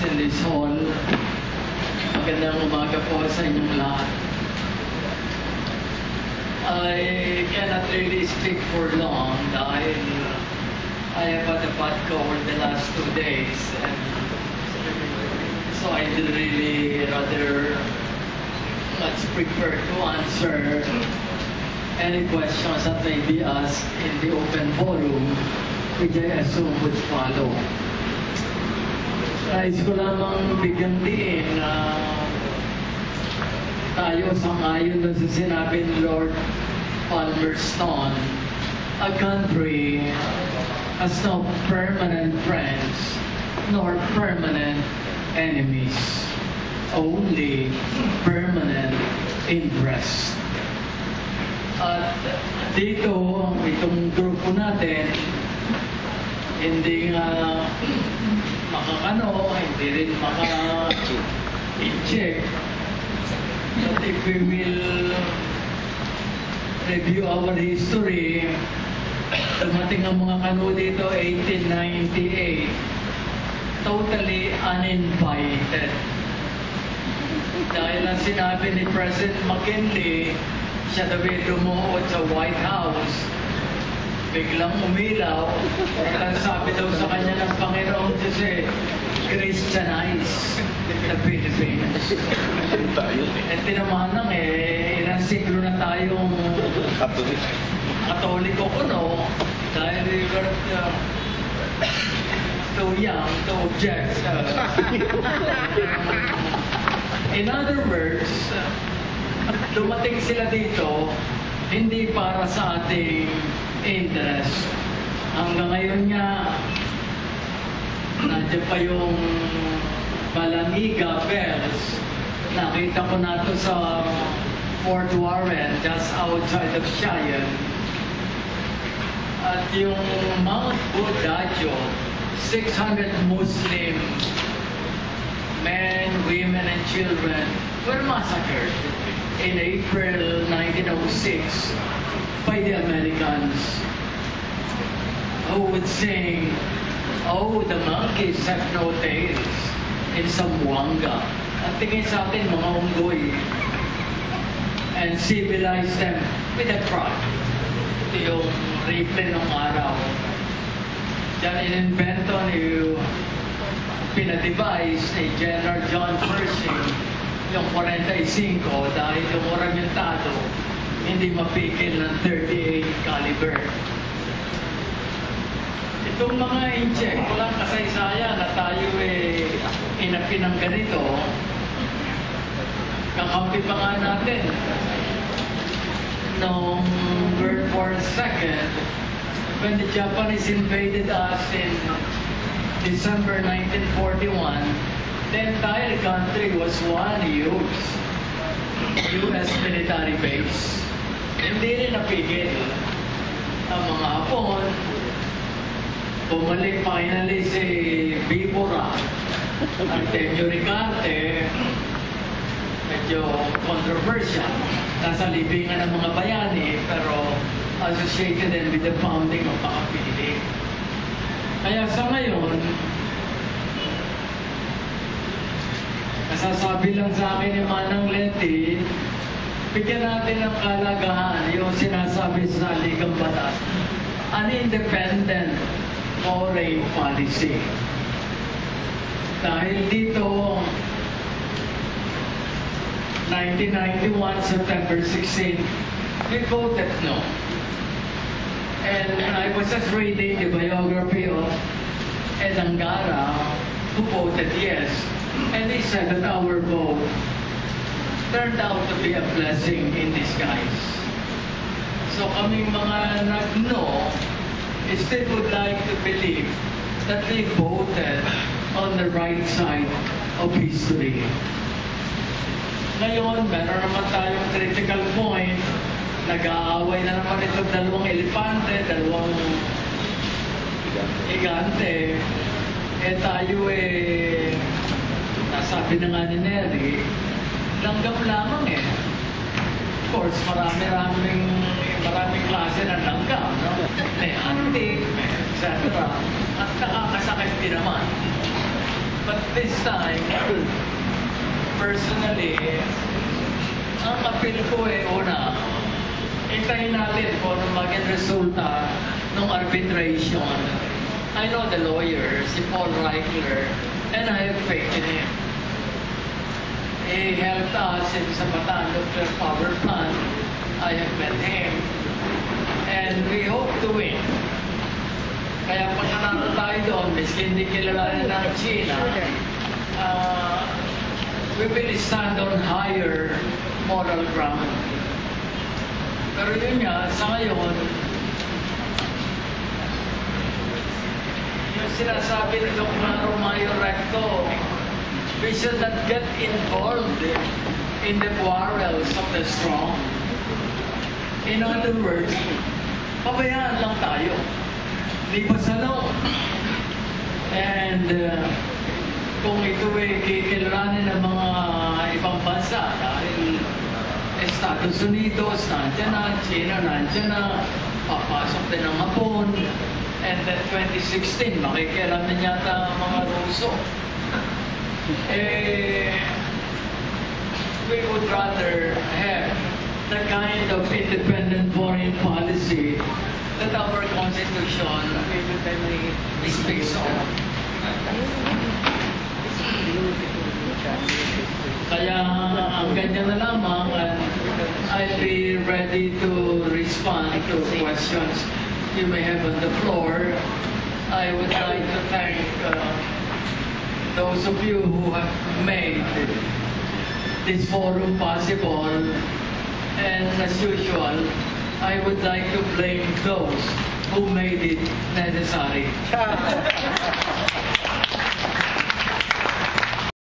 this hall. Magandang umaga po sa inyong lahat. I cannot really speak for long dahil uh, I have had a bad cold the last two days and so I did really rather much prefer to answer any questions that may be asked in the open forum which I assume would follow. Nais ko lamang bigyan din na tayo sangayon doon sa sinabi ni Lord Palmerston, a country has no permanent friends nor permanent enemies, only permanent interests. At dito, itong grupo natin, hindi nga makakano, hindi rin maka-inject. But if we will review our history, dumating ang mga kano dito 1898, totally uninvited. Dahil ang sinabi ni President McKinley, siya daw ay sa White House, biglang umilaw, at sabi daw sa kanya ng Panginoong Jose, Christianize the Philippines. Eh, tinamaan lang eh, ilang siglo na tayong Katolik. katoliko ko, no? Dahil we were uh, too young to object. Uh, in other words, uh, dumating sila dito hindi para sa ating interest. Hanggang ngayon nga, nandiyan pa yung Balaniga Bells. Nakita ko na sa Fort Warren, just outside of Cheyenne. At yung Mount Budajo, 600 Muslim men, women, and children were massacred in April 1906 by the Americans who would sing, Oh, the monkeys have no tails in Zamboanga. At tingin sa atin, mga unggoy. And civilize them with a pride. Ito yung rifle ng araw. Diyan in-invento ni pinadevise ni General John Pershing yung 45 dahil yung ornamentado hindi mapigil ng 38 caliber. Itong mga incheck, walang kasaysayan na tayo eh inapi ng ganito. Kakampi pa nga natin noong World War II when the Japanese invaded us in December 1941, the entire country was one huge U.S. military base. Hindi rin napigil ang mga Hapon. Bumalik finally si Bibora Artemio Ricarte. Medyo controversial. Nasa libingan ng mga bayani pero associated din with the founding of Pakapili. Kaya sa ngayon, nasasabi lang sa akin ni Manang Leti, bigyan natin ng kalagahan yung sinasabi sa Ligang Batas, an independent foreign policy. Dahil dito, 1991, September 16, we voted no. And I was just reading the biography of Ed Angara, who voted yes. And he said that our vote turned out to be a blessing in disguise. So kaming mga nag-no, still would like to believe that they voted on the right side of history. Ngayon, meron naman tayong critical point. Nag-aaway na naman itong dalawang elepante, dalawang higante. Eh tayo eh, nasabi na nga ni Neri, langgam lamang eh. Of course, marami-raming maraming klase ng langgam, no? May antik, may etc. At nakakasakit din naman. But this time, personally, ang appeal ko eh, una, hintayin natin kung ano maging resulta ng arbitration. I know the lawyer, si Paul Reichler, and I have faith in him. He helped us in sa Bataan Nuclear Power Plant. I have met him. And we hope to win. Kaya pag nanalo tayo doon, miski hindi kilala ng China, uh, we will stand on higher moral ground. Pero yun nga, sa ngayon, yung sinasabi ni Dr. Romayo Recto, we should not get involved in the quarrels of the strong. In other words, pabayaan lang tayo. Di pa sa loob. And uh, kung ito ay kikilalanin ng mga ibang bansa dahil Estados Unidos, nandiyan na, China, nandiyan na, papasok din ang Hapon, and then 2016, makikialaman yata ang mga Ruso. Eh, we would rather have the kind of independent foreign policy that our Constitution speaks of. Kaya ang ganyan na lamang, I'll be ready to respond to questions you may have on the floor. I would like to thank uh, those of you who have made this forum possible. And as usual, I would like to blame those who made it necessary.